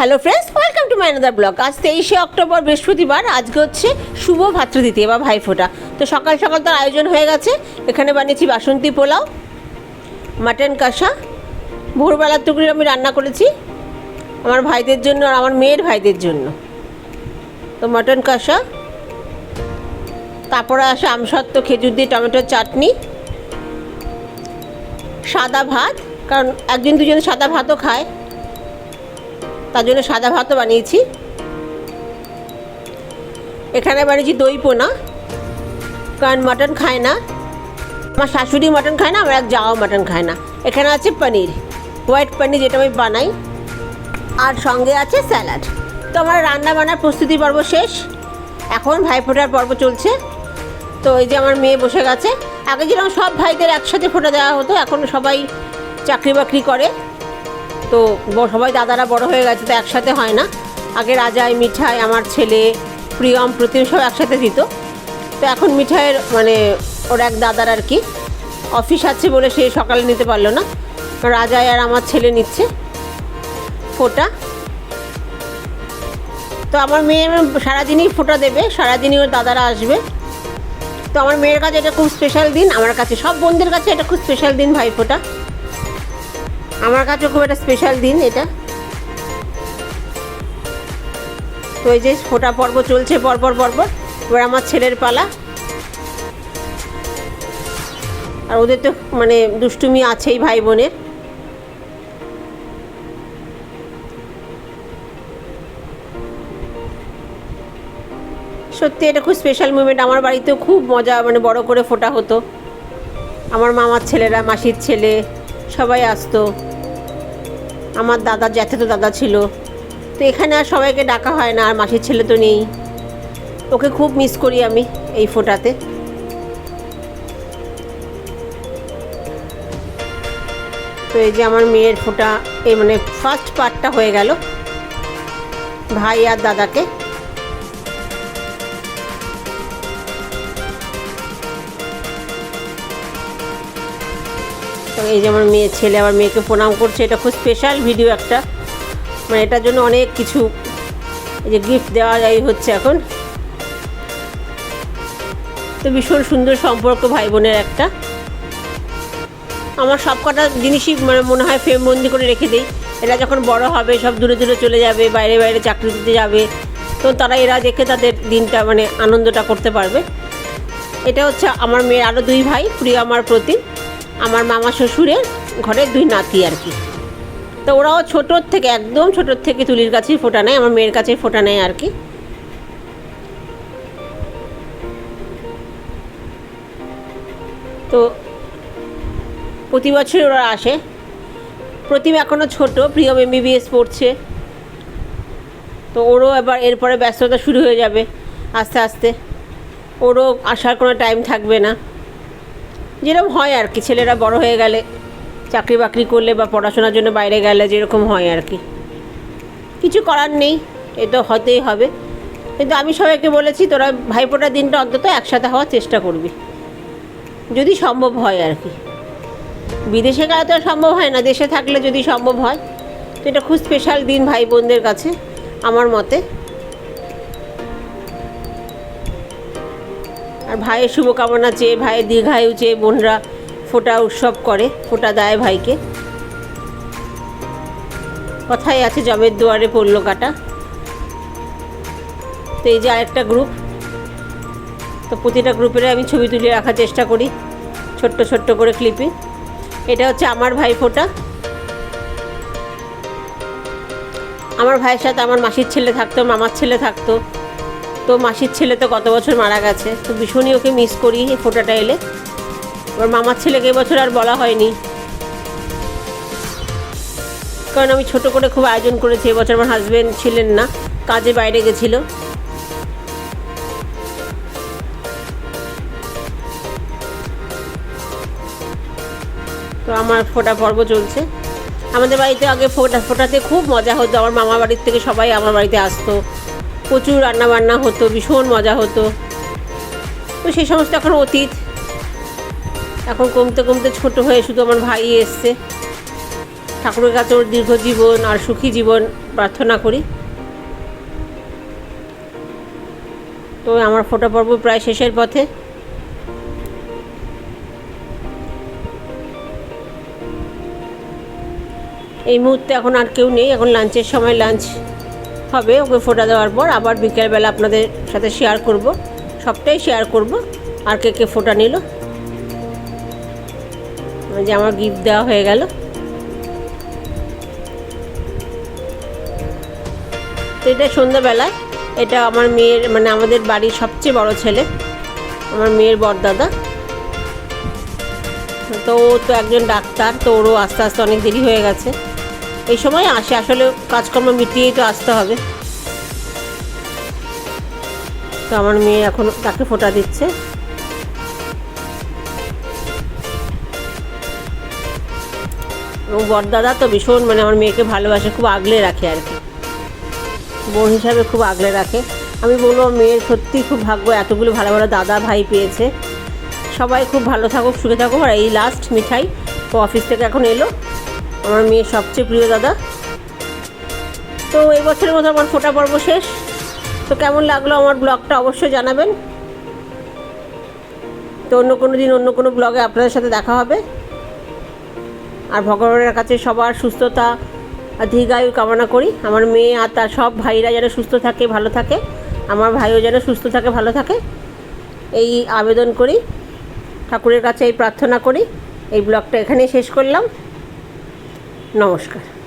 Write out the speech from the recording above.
Hello friends welcome to my another blog আজ তেইশে October বৃহস্পতিবার। আজকে হচ্ছে শুভ ভাতৃদ্বিতীয় বা ভাইফোঁটা। তো সকাল সকাল তার আয়োজন হয়ে গেছে। এখানে বানিয়েছি বাসন্তী পোলাও, মাটন কষা, ভোরবেলার টুকরি আমি রান্না করেছি আমার ভাইদের জন্য আর আমার মেয়ের ভাইদের জন্য। তো মাটন কষা, তারপরে আসে আমসত্ত্ব, খেজুর দিয়ে টমেটোর চাটনি, সাদা ভাত, কারণ একজন দুজন সাদা ভাতও খায়। তার জন্য সাদা ভাতও বানিয়েছি। এখানে বানিয়েছি দই পোনা। কারণ মাটন খায় না। আমার শাশুড়ি মাটন খায় না, আমার এক যাওয়া মাটন খায় না। এখানে আছে পনির হোয়াইট পনির যেটা আমি বানাই। আর সঙ্গে আছে স্যালাড তো আমার রান্না বান্নার প্রস্তুতি পর্ব শেষ। এখন ভাইফোঁটার পর্ব চলছে। তো এই যে আমার মেয়ে বসে গেছে। আগে যেরকম সব ভাইদের একসাথে ফোটা দেওয়া হতো, এখন সবাই চাকরি বাকরি করে। তো সবাই দাদারা বড় হয়ে গেছে, তো একসাথে হয় না। আগে রাজাই, মিঠাই, আমার ছেলে, প্রিয়ম, প্রতিম সব একসাথে দিত। তো এখন মিঠাইয়ের মানে ওর এক দাদার আর কি অফিস আছে বলে সে সকালে নিতে পারল না। রাজাই আর আমার ছেলে নিচ্ছে ফোটা। তো আমার মেয়ে সারাদিনই ফোটা দেবে, সারাদিনই ওর দাদারা আসবে। তো আমার মেয়ের কাছে এটা খুব স্পেশাল দিন, আমার কাছে, সব বোনদের কাছে এটা খুব স্পেশাল দিন ভাইফোঁটা আমার কাছে খুব একটা স্পেশাল দিন এটা। তো এই যে ফোটা পর্ব চলছে, পরপর পরপর। এবার আমার ছেলের পালা। আর ওদের তো মানে দুষ্টুমি আছেই ভাই বোনের। সত্যি এটা খুব স্পেশাল মুমেন্ট আমার বাড়িতেও খুব মজা মানে বড় করে ফোটা হতো। আমার মামার ছেলেরা, মাসির ছেলে সবাই আসতো। আমার দাদা জ্যাঠে দাদা ছিল। তো এখানে আর সবাইকে ডাকা হয় না, আর মাসির ছেলে তো নেই। ওকে খুব মিস করি আমি এই ফোটাতে। তো এই যে আমার মেয়ের ফোটা, এই মানে ফার্স্ট পার্টটা হয়ে গেল। ভাই আর দাদাকে। এই যে আমার মেয়ের ছেলে আমার মেয়েকে প্রণাম করছে। এটা খুব স্পেশাল ভিডিও একটা। মানে এটার জন্য অনেক কিছু এই যে গিফট দেওয়া যায় হচ্ছে এখন। তো ভীষণ সুন্দর সম্পর্ক ভাই বোনের একটা। আমার সব কটা জিনিসই মানে মনে হয় ফ্রেম বন্দি করে রেখে দিই। এরা যখন বড় হবে, সব দূরে দূরে চলে যাবে, বাইরে বাইরে চাকরি দিতে যাবে, তো তারা এরা দেখে তাদের দিনটা মানে আনন্দটা করতে পারবে। এটা হচ্ছে আমার মেয়ের আরও দুই ভাই, প্রিয়, আমার প্রতি আমার মামা শ্বশুরের ঘরের দুই নাতি আর কি। তো ওরাও ছোটোর থেকে একদম ছোটোর থেকে তুলির কাছেই ফোটা নেয়, আমার মেয়ের কাছেই ফোটা নেয় আর কি। তো প্রতি বছর ওরা আসে। প্রতিম এখনও ছোট, প্রিয়ম এমবিবিএস পড়ছে। তো ওরও এবার এরপরে ব্যস্ততা শুরু হয়ে যাবে আস্তে আস্তে। ওরও আসার কোনো টাইম থাকবে না। যেরকম হয় আর কি, ছেলেরা বড় হয়ে গেলে, চাকরি বাকরি করলে বা পড়াশোনার জন্য বাইরে গেলে যেরকম হয় আর কি। কিছু করার নেই, এ তো হতেই হবে। কিন্তু আমি সবাইকে বলেছি, তোরা ভাইফোঁটার দিনটা অন্তত একসাথে হওয়ার চেষ্টা করবি। যদি সম্ভব হয় আর কি। বিদেশে গেলে তো সম্ভব হয় না, দেশে থাকলে যদি সম্ভব হয়। তো এটা খুব স্পেশাল দিন ভাই বোনদের কাছে, আমার মতে। আর ভাইয়ের শুভকামনা চেয়ে, ভাইয়ের দীর্ঘায়ু চেয়ে বোনরা ফোটা উৎসব করে, ফোটা দেয় ভাইকে। কথাই আছে জমের দুয়ারে পড়ল কাটা। তো এই যে আরেকটা গ্রুপ তো প্রতিটা গ্রুপের আমি ছবি তুলে রাখার চেষ্টা করি, ছোট্ট ছোট্ট করে ক্লিপিং এটা হচ্ছে আমার ভাই ফোটা। আমার ভাইয়ের সাথে আমার মাসির ছেলে থাকতো, মামার ছেলে থাকতো। তো মাসির ছেলে তো গত বছর মারা গেছে, তো ভীষণই ওকে মিস করি এই ফোটাটা এলে। ওর মামার ছেলেকে এবছর আর বলা হয়নি। কারণ আমি ছোট করে খুব আয়োজন করেছি এবছর আমার হাজব্যান্ড ছিলেন না, কাজে বাইরে গেছিল। তো আমার ফোটা পর্ব চলছে। আমাদের বাড়িতে আগে ফোটা, ফোটাতে খুব মজা হতো, আমার মামা বাড়ির থেকে সবাই আমার বাড়িতে আসতো। প্রচুর রান্না বান্না হতো, ভীষণ মজা হতো। তো সেই সমস্ত এখন অতীত। এখন কমতে কমতে ছোট হয়ে শুধু আমার ভাই এসছে। ঠাকুরের কাছে ওর দীর্ঘ জীবন আর সুখী জীবন প্রার্থনা করি। তো আমার ফোটা পর্ব প্রায় শেষের পথে। এই মুহূর্তে এখন আর কেউ নেই, এখন লাঞ্চের সময় লাঞ্চ। হবে, ওকে ফোটা দেওয়ার পর আবার বিকেলবেলা আপনাদের সাথে শেয়ার করব। সবটাই শেয়ার করব, আর কে কে ফোটা নিল। যে আমার গিফট দেওয়া হয়ে গেল। তো এটা সন্ধ্যাবেলায়, এটা আমার মেয়ের মানে আমাদের বাড়ির সবচেয়ে বড় ছেলে, আমার মেয়ের বরদাদা। তো ও তো একজন ডাক্তার, তো ওরও আস্তে আস্তে অনেক দেরি হয়ে গেছে। এই সময় আসে, আসলে কাজকর্ম মিটিয়েই তো আসতে হবে। তো আমার মেয়ে এখন তাকে ফোটা দিচ্ছে। এবং বরদাদা তো ভীষণ মানে আমার মেয়েকে ভালোবাসে, খুব আগলে রাখে আর কি। বোন হিসাবে খুব আগলে রাখে। আমি বলব, মেয়ের সত্যি খুব ভাগ্য, এতগুলো ভালো ভালো দাদা ভাই পেয়েছে। সবাই খুব ভালো থাকুক, সুখে থাকুক। আর এই লাস্ট মিঠাই অফিস থেকে এখন এলো। আমার মেয়ের সবচেয়ে প্রিয় দাদা। তো এই বছরের মতো আমার ফোটা পর্ব শেষ। তো কেমন লাগল আমার ব্লগটা অবশ্যই জানাবেন। তো অন্য কোনো দিন অন্য কোনো ব্লগে আপনাদের সাথে দেখা হবে। আর ভগবানের কাছে সবার সুস্থতা দীর্ঘায়ু কামনা করি। আমার মেয়ে আর তার সব ভাইরা যেন সুস্থ থাকে, ভালো থাকে। আমার ভাইও যেন সুস্থ থাকে, ভালো থাকে। এই আবেদন করি। ঠাকুরের কাছে এই প্রার্থনা করি। এই ব্লগটা এখানেই শেষ করলাম। নমস্কার।